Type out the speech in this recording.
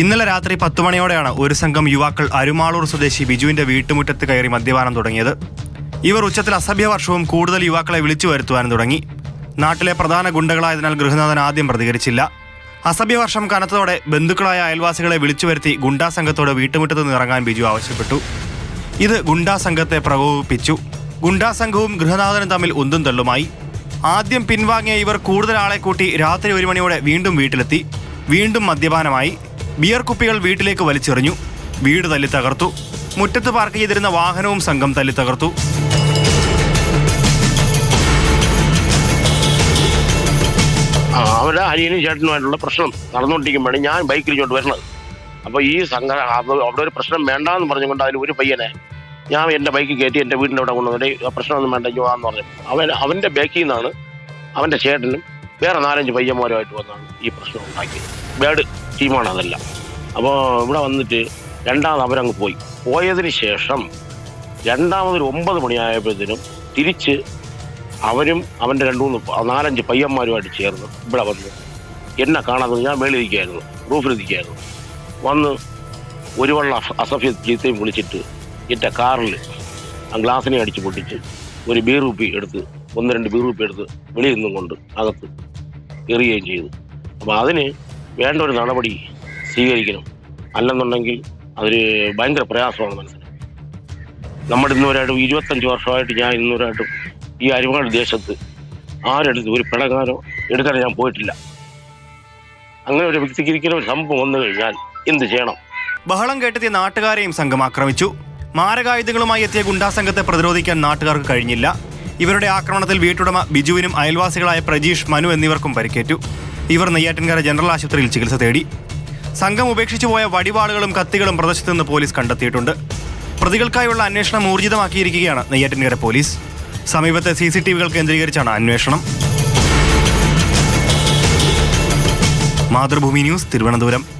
ഇന്നലെ രാത്രി പത്തു മണിയോടെയാണ് ഒരു സംഘം യുവാക്കൾ അരുമാളൂർ സ്വദേശി ബിജുവിന്റെ വീട്ടുമുറ്റത്ത് കയറി മദ്യപാനം തുടങ്ങിയത്. ഇവർ ഉച്ചത്തിൽ അസഭ്യവർഷവും കൂടുതൽ യുവാക്കളെ വിളിച്ചു വരുത്തുവാനും തുടങ്ങി. നാട്ടിലെ പ്രധാന ഗുണ്ടകളായതിനാൽ ഗൃഹനാഥൻ ആദ്യം പ്രതികരിച്ചില്ല. അസഭ്യവർഷം കനത്തതോടെ ബന്ധുക്കളായ അയൽവാസികളെ വിളിച്ചു വരുത്തി ഗുണ്ടാ സംഘത്തോട് വീട്ടുമുറ്റത്ത് നിന്ന് ഇറങ്ങാൻ ബിജു ആവശ്യപ്പെട്ടു. ഇത് ഗുണ്ടാ സംഘത്തെ പ്രകോപിപ്പിച്ചു. ഗുണ്ടാ സംഘവും ഗൃഹനാഥനും തമ്മിൽ ഉന്തും തള്ളുമായി. ആദ്യം പിൻവാങ്ങിയ ഇവർ കൂടുതൽ ആളെ കൂട്ടി രാത്രി ഒരു മണിയോടെ വീണ്ടും വീട്ടിലെത്തി. വീണ്ടും മദ്യപാനമായി. ബിയർ കുപ്പികൾ വീട്ടിലേക്ക് വലിച്ചെറിഞ്ഞു. വീട് തല്ലി തകർത്തു. മുറ്റത്ത് പാർക്ക് ചെയ്തിരുന്ന വാഹനവും സംഘം തല്ലി തകർത്തു. അവരുടെ അനിയനും ചേട്ടനുമായിട്ടുള്ള പ്രശ്നം നടന്നുകൊണ്ടിരിക്കുമ്പോഴാണ് ഞാൻ ബൈക്കിൽ ഇങ്ങോട്ട് വരുന്നത്. അപ്പോൾ ഈ സംഘ അവിടെ ഒരു പ്രശ്നം വേണ്ടാന്ന് പറഞ്ഞുകൊണ്ട് അതിൽ ഒരു പയ്യനെ ഞാൻ എന്റെ ബൈക്ക് കയറ്റി എന്റെ വീടിന്റെ അവിടെ കൊണ്ടുവന്നിട്ട് പ്രശ്നമൊന്നും വേണ്ട എന്ന് പറഞ്ഞു. അവൻ അവന്റെ ബാക്കിൽ നിന്നാണ് അവന്റെ ചേട്ടനും വേറെ നാലഞ്ച് പയ്യന്മാരുമായിട്ട് വന്നാണ് ഈ പ്രശ്നം ഉണ്ടാക്കിയത്. ബേഡ് ടീമാണ് അതെല്ലാം. അപ്പോൾ ഇവിടെ വന്നിട്ട് രണ്ടാമത് അവരങ്ങ് പോയി. പോയതിന് ശേഷം രണ്ടാമതൊരു ഒമ്പത് മണിയായപ്പോഴത്തേനും തിരിച്ച് അവരും അവന്റെ രണ്ട് മൂന്ന് നാലഞ്ച് പയ്യന്മാരുമായിട്ട് ചേർന്ന് ഇവിടെ വന്ന് എന്നെ കാണാതെ ഞാൻ മേളിരിക്കുകയായിരുന്നു റൂഫിലിരിക്കുകയായിരുന്നു വന്ന് ഒരു വള്ള അസഫ്യ ചീത്തയും വിളിച്ചിട്ട് എന്റെ കാറിൽ ആ ഗ്ലാസിനെ അടിച്ച് പൊട്ടിച്ച് ഒരു ബീർ കുപ്പി എടുത്ത് ഒന്ന് രണ്ട് ബീർ കുപ്പി എടുത്ത് വെളിയിൽ നിന്നും കൊണ്ട് അകത്ത് എറിയുകയും ചെയ്തു. അപ്പോൾ അതിന് വേണ്ട ഒരു നടപടി സ്വീകരിക്കണം. അല്ലെന്നുണ്ടെങ്കിൽ അതൊരു ഭയങ്കര പ്രയാസമാണ് മനസ്സിൽ നമ്മുടെ ഇന്നുവരായിട്ടും ഇരുപത്തഞ്ച് വർഷമായിട്ട് ഞാൻ ഇന്നുവരായിട്ടും ഈ അരിമാട് ദേശത്ത് ആരെടുത്ത് ഒരു പിണങ്ങാനോ എടുക്കാൻ ഞാൻ പോയിട്ടില്ല. അങ്ങനെ ഒരു വ്യക്തിക്ക് ഇരിക്കുന്ന ഒരു സംഭവം വന്നു കഴിഞ്ഞാൽ എന്ത് ചെയ്യണം? ബഹളം കേട്ടെത്തിയ നാട്ടുകാരെയും സംഘം ആക്രമിച്ചു. മാരകായുധങ്ങളുമായി എത്തിയ ഗുണ്ടാ സംഘത്തെ പ്രതിരോധിക്കാൻ നാട്ടുകാർക്ക് കഴിഞ്ഞില്ല. ഇവരുടെ ആക്രമണത്തിൽ വീട്ടുടമ ബിജുവിനും അയൽവാസികളായ പ്രജീഷ് മനു എന്നിവർക്കും പരിക്കേറ്റു. ഇവർ നെയ്യാറ്റിൻകര ജനറൽ ആശുപത്രിയിൽ ചികിത്സ തേടി. സംഘം ഉപേക്ഷിച്ചു പോയ വടിവാളുകളും കത്തികളും പ്രദേശത്ത് നിന്ന് പോലീസ് കണ്ടെത്തിയിട്ടുണ്ട്. പ്രതികൾക്കായുള്ള അന്വേഷണം ഊർജിതമാക്കിയിരിക്കുകയാണ് നെയ്യാറ്റിൻകര പോലീസ്. സമീപത്തെ സി സി ടി വികൾ കേന്ദ്രീകരിച്ചാണ് അന്വേഷണം. മാതൃഭൂമി ന്യൂസ് തിരുവനന്തപുരം.